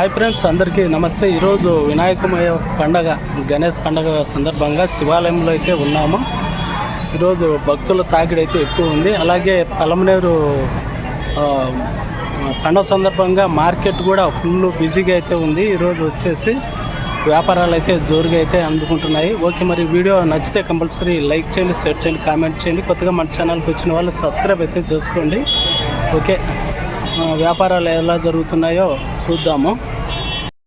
Hi friends అందరికీ నమస్తే. ఈరోజు వినాయకమయ పండగ గణేష్ పండగ సందర్భంగా శివాలయంలో అయితే ఉన్నాము. ఈరోజు భక్తుల తాకిడి అయితే ఎక్కువ ఉంది. అలాగే పలమనేరు పండగ సందర్భంగా మార్కెట్ కూడా ఫుల్ బిజీగా అయితే ఉంది. ఈరోజు వచ్చేసి వ్యాపారాలు అయితే జోరుగా అయితే అందుకుంటున్నాయి. ఓకే మరి వీడియో నచ్చితే కంపల్సరీ లైక్ చేయండి షేర్ చేయండి కామెంట్ చేయండి. కొత్తగా మన ఛానల్కి వచ్చిన వాళ్ళు సబ్స్క్రైబ్ అయితే చేసుకోండి. ఓకే వ్యాపారాలు ఎలా జరుగుతున్నాయో చూద్దాము.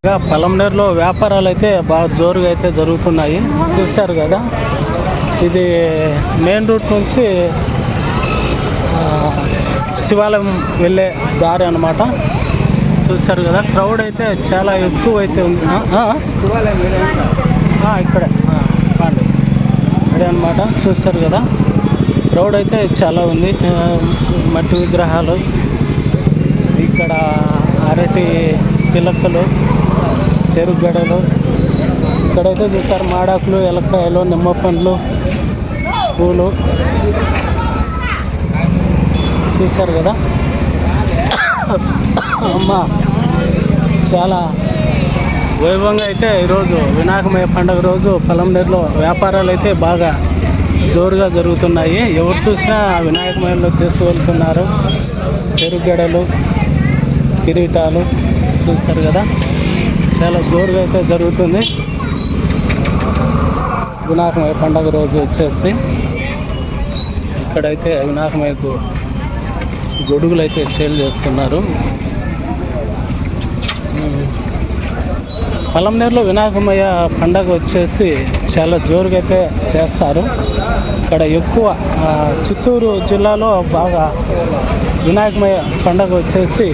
పలంనేరులో వ్యాపారాలు అయితే బాగా జోరుగా అయితే జరుగుతున్నాయి. చూశారు కదా? ఇది మెయిన్ రూట్ నుంచి శివాలయం వెళ్ళే దారి అన్నమాట. చూశారు కదా? క్రౌడ్ అయితే చాలా ఎక్కువ అయితే ఉంది. ఆ, ఇక్కడే. కాండి ఇక్కడే అనమాట చూస్తారు కదా? క్రౌడ్ అయితే చాలా ఉంది. ఆ, మట్టి విగ్రహాలు ఇక్కడ అరటి పిలకలు చెరుకు గడలు ఇక్కడైతే చూస్తారు మాడాకులు ఎలక్కాయలు నిమ్మ పండ్లు పూలు చూశారు కదా. అమ్మ చాలా వైభవంగా అయితే ఈరోజు వినాయకమయ పండుగ రోజు పొలంనేరులో వ్యాపారాలు అయితే బాగా జోరుగా జరుగుతున్నాయి. ఎవరు చూసినా వినాయకమయంలో తీసుకువెళ్తున్నారు. చెరుగడలు కిరీటాలు చూస్తారు కదా. చాలా జోరుగా అయితే జరుగుతుంది. వినాయకమయ పండుగ రోజు వచ్చేసి ఇక్కడైతే వినాయకమయకు గొడుగులు అయితే సేల్ చేస్తున్నారు. పలంనేరులో వినాయకమయ్య పండగ వచ్చేసి చాలా జోరుగా అయితే చేస్తారు. ఇక్కడ ఎక్కువ చిత్తూరు జిల్లాలో బాగా వినాయకమయ్య పండగ వచ్చేసి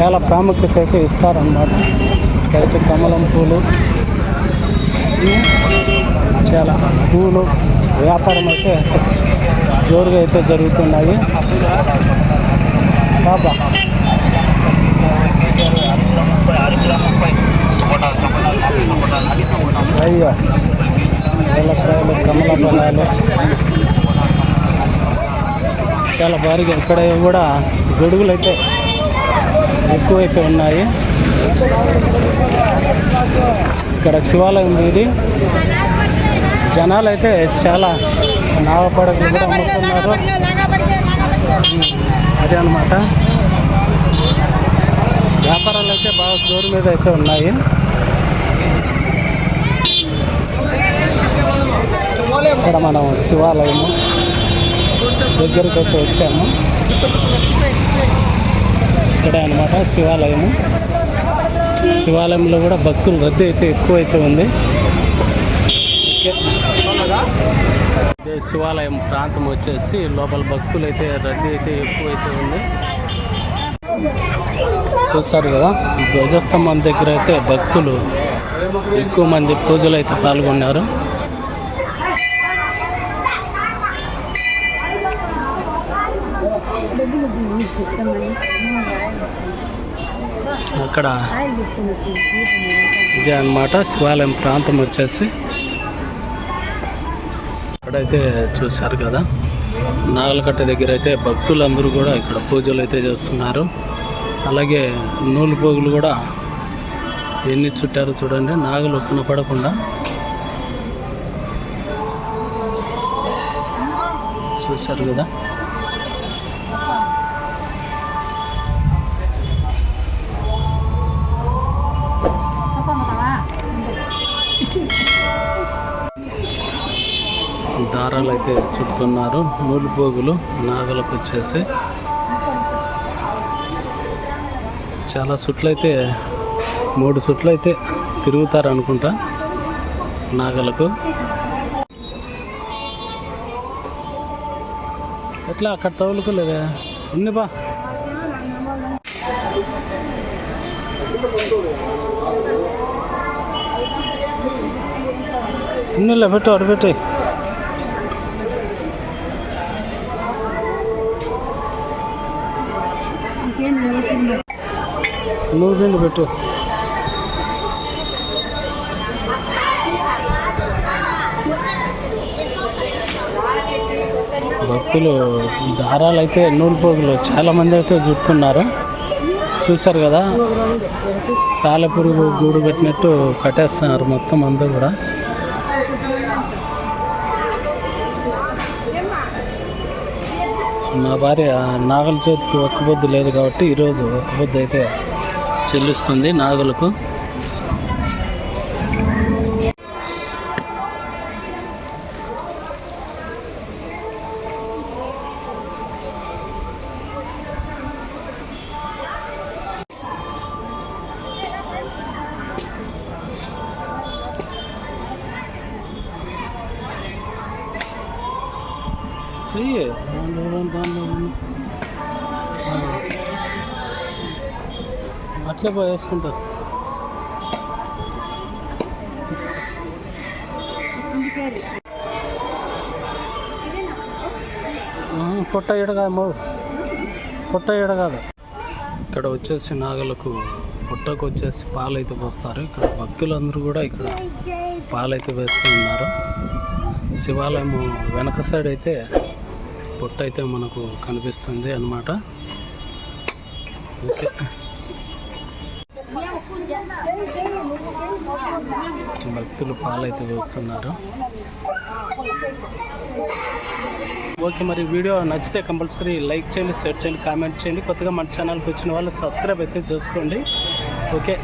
చాలా ప్రాముఖ్యత అయితే ఇస్తారన్నమాట. అయితే కమలం పూలు. చాలా పూలు వ్యాపారం అయితే జోరుగా అయితే జరుగుతున్నాయి. బాబా. అయ్యో. వేలకాయలు కమల బలాలు చాలా భారీగా ఇక్కడ కూడా గొడుగులు అయితే ఎక్కువైతే ఉన్నాయి. ఇక్కడ శివాలయం ఇది జనాలు అయితే చాలా నాగపడకలు కూడా అమ్ముతున్నారు. అదే అనమాట వ్యాపారాలు అయితే బాగా జోరు మీద అయితే ఉన్నాయి. ఇక్కడ మనం శివాలయము దగ్గరికి అయితే వచ్చాము. ఇక్కడే అనమాట శివాలయము. శివాలయంలో కూడా భక్తులు రద్దీ అయితే ఎక్కువ అయితే ఉంది. ఇదే శివాలయం ప్రాంతం వచ్చేసి లోపల భక్తులు అయితే రద్దీ అయితే ఎక్కువ అయితే ఉంది. చూస్తారు కదా ధ్వజస్తంభం దగ్గర అయితే భక్తులు ఎక్కువ మంది పూజలు అయితే పాల్గొన్నారు. అక్కడ ఇదే అన్నమాట శివాలయం ప్రాంతం వచ్చేసి. ఇక్కడైతే చూశారు కదా. నాగలకట్ట దగ్గర అయితే భక్తులందరూ కూడా ఇక్కడ పూజలు అయితే చేస్తున్నారు. అలాగే నూలు పోగులు కూడా ఎన్ని చుట్టారో చూడండి నాగలు కనపడకుండా చూశారు కదా. దారాలు అయితే చుడుతున్నారు నూలుపోగులు నాగలకు వచ్చేసి చాలా సుట్లు అయితే మూడు సుట్లు అయితే తిరుగుతారు అనుకుంటా నాగలకు. ఎట్లా అక్కడ తగులుకోలేదా? ఉంది బా. ఉన్నిలే పెట్టు అటు పెట్టి. నూరు పిండి పెట్టు. భక్తులు దారాలు అయితే నూలు పోగులు చాలా మంది అయితే చుడుతున్నారు చూశారు కదా? సాలెపురుగు గూడు పెట్టినట్టు కట్టేస్తున్నారు మొత్తం అంతా కూడా. నా భార్య నాగల చేతికి ఒక్క బొద్దు లేదు కాబట్టి ఈరోజు ఒక్క బొద్దు అయితే చెల్లిస్తుంది నాగులకు. అయ్యే దాంట్లో దాంట్లో ఆ. అట్లే పోయి వేసుకుంటా. పొట్ట ఈడ కాదు పొట్ట ఈడ కాదు. ఇక్కడ వచ్చేసి నాగలకు పుట్టకు వచ్చేసి పాలు అయితే పోస్తారు. ఇక్కడ భక్తులందరూ కూడా ఇక్కడ పాలు అయితే వేస్తూ ఉన్నారు. శివాలయం వెనక సైడ్ అయితే పొట్ట అయితే మనకు కనిపిస్తుంది అన్నమాట. ఓకే. భక్తులు పాలైతే చూస్తున్నారు. ఓకే మరి వీడియో నచ్చితే కంపల్సరీ లైక్ చేయండి షేర్ చేయండి కామెంట్ చేయండి. కొత్తగా మన ఛానల్కి వచ్చిన వాళ్ళు సబ్స్క్రైబ్ అయితే చేసుకోండి. ఓకే.